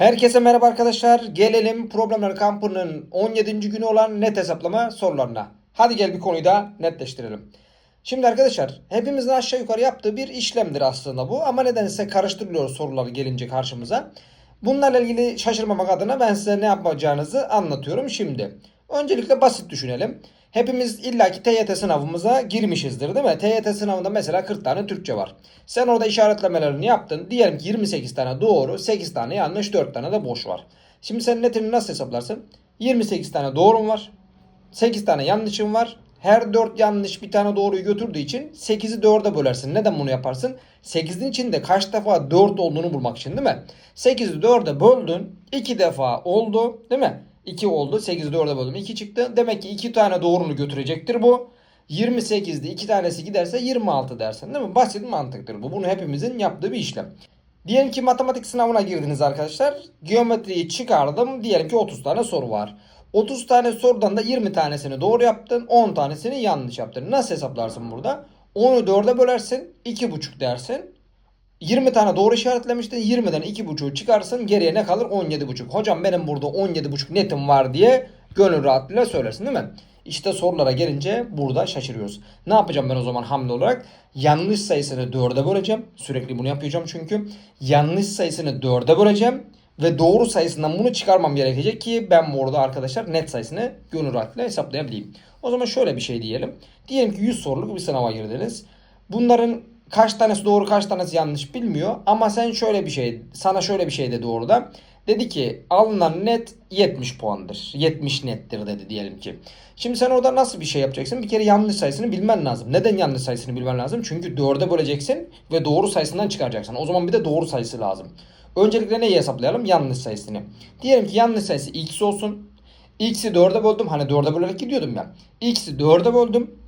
Herkese merhaba arkadaşlar. Gelelim Problemler Kampı'nın 17. günü olan net hesaplama sorularına. Hadi gel bir konuyu da netleştirelim. Şimdi arkadaşlar hepimizin aşağı yukarı yaptığı bir işlemdir aslında bu. Ama nedense karıştırılıyor sorular gelince karşımıza. Bunlarla ilgili şaşırmamak adına ben size ne yapacağınızı anlatıyorum şimdi. Öncelikle basit düşünelim. Hepimiz illaki TYT sınavımıza girmişizdir değil mi? TYT sınavında mesela 40 tane Türkçe var. Sen orada işaretlemelerini yaptın. Diyelim ki 28 tane doğru, 8 tane yanlış, 4 tane de boş var. Şimdi sen netini nasıl hesaplarsın? 28 tane doğrum var. 8 tane yanlışım var. Her 4 yanlış bir tane doğruyu götürdüğü için 8'i 4'e bölersin. Neden bunu yaparsın? 8'in içinde kaç defa 4 olduğunu bulmak için değil mi? 8'i 4'e böldün. 2 defa oldu değil mi? 2 oldu. 8'i 4'e böldüm. 2 çıktı. Demek ki 2 tane doğrunu götürecektir bu. 28'de 2 tanesi giderse 26 dersin değil mi? Basit mantıktır bu. Bunu hepimizin yaptığı bir işlem. Diyelim ki matematik sınavına girdiniz arkadaşlar. Geometriyi çıkardım. Diyelim ki 30 tane soru var. 30 tane sorudan da 20 tanesini doğru yaptın. 10 tanesini yanlış yaptın. Nasıl hesaplarsın burada? 10'u 4'e bölersin. 2,5 dersin. 20 tane doğru işaretlemiştin. 20'den 2,5'u çıkarsın. Geriye ne kalır? 17,5. Hocam benim burada 17,5 netim var diye gönül rahatlığıyla söylersin değil mi? İşte sorulara gelince burada şaşırıyoruz. Ne yapacağım ben o zaman hamle olarak? Yanlış sayısını 4'e böleceğim. Sürekli bunu yapacağım çünkü. Yanlış sayısını 4'e böleceğim. Ve doğru sayısından bunu çıkarmam gerekecek ki ben burada arkadaşlar net sayısını gönül rahatlığıyla hesaplayabileyim. O zaman şöyle bir şey diyelim. Diyelim ki 100 soruluk bir sınava girdiniz. Bunların kaç tanesi doğru kaç tanesi yanlış bilmiyor. Ama sen şöyle bir şey sana şöyle bir şey dedi orada. Dedi ki alınan net 70 puandır. 70 nettir dedi diyelim ki. Şimdi sen orada nasıl bir şey yapacaksın? Bir kere yanlış sayısını bilmen lazım. Neden yanlış sayısını bilmen lazım? Çünkü 4'e böleceksin ve doğru sayısından çıkaracaksın. O zaman bir de doğru sayısı lazım. Öncelikle neyi hesaplayalım? Yanlış sayısını. Diyelim ki yanlış sayısı x olsun. X'i 4'e böldüm. Hani 4'e bölerek gidiyordum ben. X'i 4'e böldüm.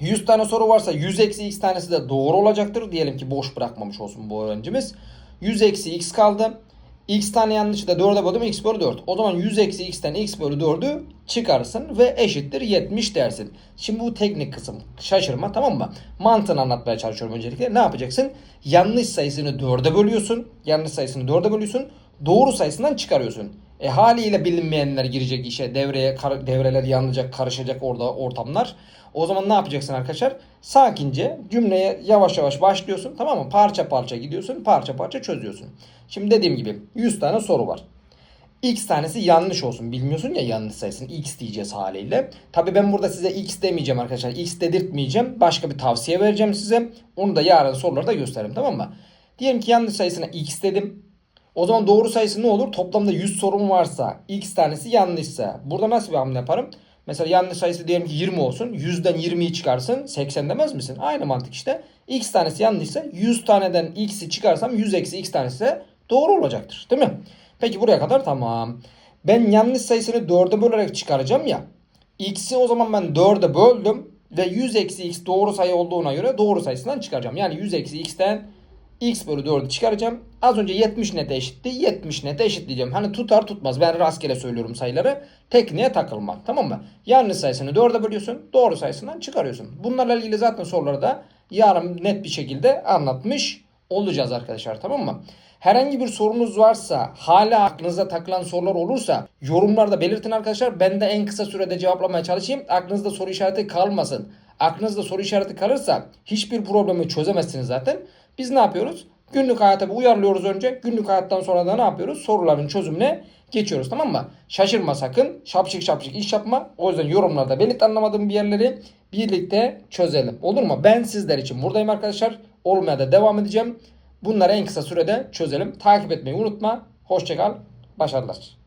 100 tane soru varsa 100 eksi x tanesi de doğru olacaktır. Diyelim ki boş bırakmamış olsun bu öğrencimiz. 100 eksi x kaldı. x tane yanlışı da 4'e böldüm x bölü 4. O zaman 100 eksi x'ten x bölü 4'ü çıkarırsın ve eşittir 70 dersin. Şimdi bu teknik kısım şaşırma tamam mı? Mantığını anlatmaya çalışıyorum öncelikle. Ne yapacaksın? Yanlış sayısını 4'e bölüyorsun. Yanlış sayısını 4'e bölüyorsun. Doğru sayısından çıkarıyorsun. E haliyle bilinmeyenler girecek işe, devreye kar- devreler yanacak, karışacak orada ortamlar. O zaman ne yapacaksın arkadaşlar? Sakince cümleye yavaş yavaş başlıyorsun tamam mı? Parça parça gidiyorsun, parça parça çözüyorsun. Şimdi dediğim gibi 100 tane soru var. X tanesi yanlış olsun. Bilmiyorsun ya yanlış sayısını. X diyeceğiz haliyle. Tabi ben burada size X demeyeceğim arkadaşlar. X dedirtmeyeceğim. Başka bir tavsiye vereceğim size. Onu da yarın sorularda gösteririm tamam mı? Diyelim ki yanlış sayısına X dedim. O zaman doğru sayısı ne olur? Toplamda 100 sorun varsa X tanesi yanlışsa. Burada nasıl bir hamle yaparım? Mesela yanlış sayısı diyelim ki 20 olsun. 100'den 20'yi çıkarsın. 80 demez misin? Aynı mantık işte. X tanesi yanlışsa 100 taneden X'i çıkarsam 100 eksi X tanesi de doğru olacaktır. Değil mi? Peki buraya kadar tamam. Ben yanlış sayısını 4'e bölerek çıkaracağım ya. X'i o zaman ben 4'e böldüm. Ve 100 eksi X doğru sayı olduğuna göre doğru sayısından çıkaracağım. Yani 100 eksi X'ten X bölü 4'ü çıkaracağım. Az önce 70 nete eşitti. 70 nete eşitleyeceğim. Hani tutar tutmaz. Ben rastgele söylüyorum sayıları. Tekniğe takılmak. Tamam mı? Yanlış sayısını 4'e bölüyorsun. Doğru sayısından çıkarıyorsun. Bunlarla ilgili zaten soruları da yarın net bir şekilde anlatmış olacağız arkadaşlar. Tamam mı? Herhangi bir sorunuz varsa, hala aklınıza takılan sorular olursa yorumlarda belirtin arkadaşlar. Ben de en kısa sürede cevaplamaya çalışayım. Aklınızda soru işareti kalmasın. Aklınızda soru işareti kalırsa hiçbir problemi çözemezsiniz zaten. Biz ne yapıyoruz? Günlük hayata bir uyarlıyoruz önce. Günlük hayattan sonra da ne yapıyoruz? Soruların çözümüne geçiyoruz tamam mı? Şaşırma sakın. Şapşık şapşık iş yapma. O yüzden yorumlarda belirt anlamadığım bir yerleri birlikte çözelim. Olur mu? Ben sizler için buradayım arkadaşlar. Olmaya da devam edeceğim. Bunları en kısa sürede çözelim. Takip etmeyi unutma. Hoşçakal. Başarılar.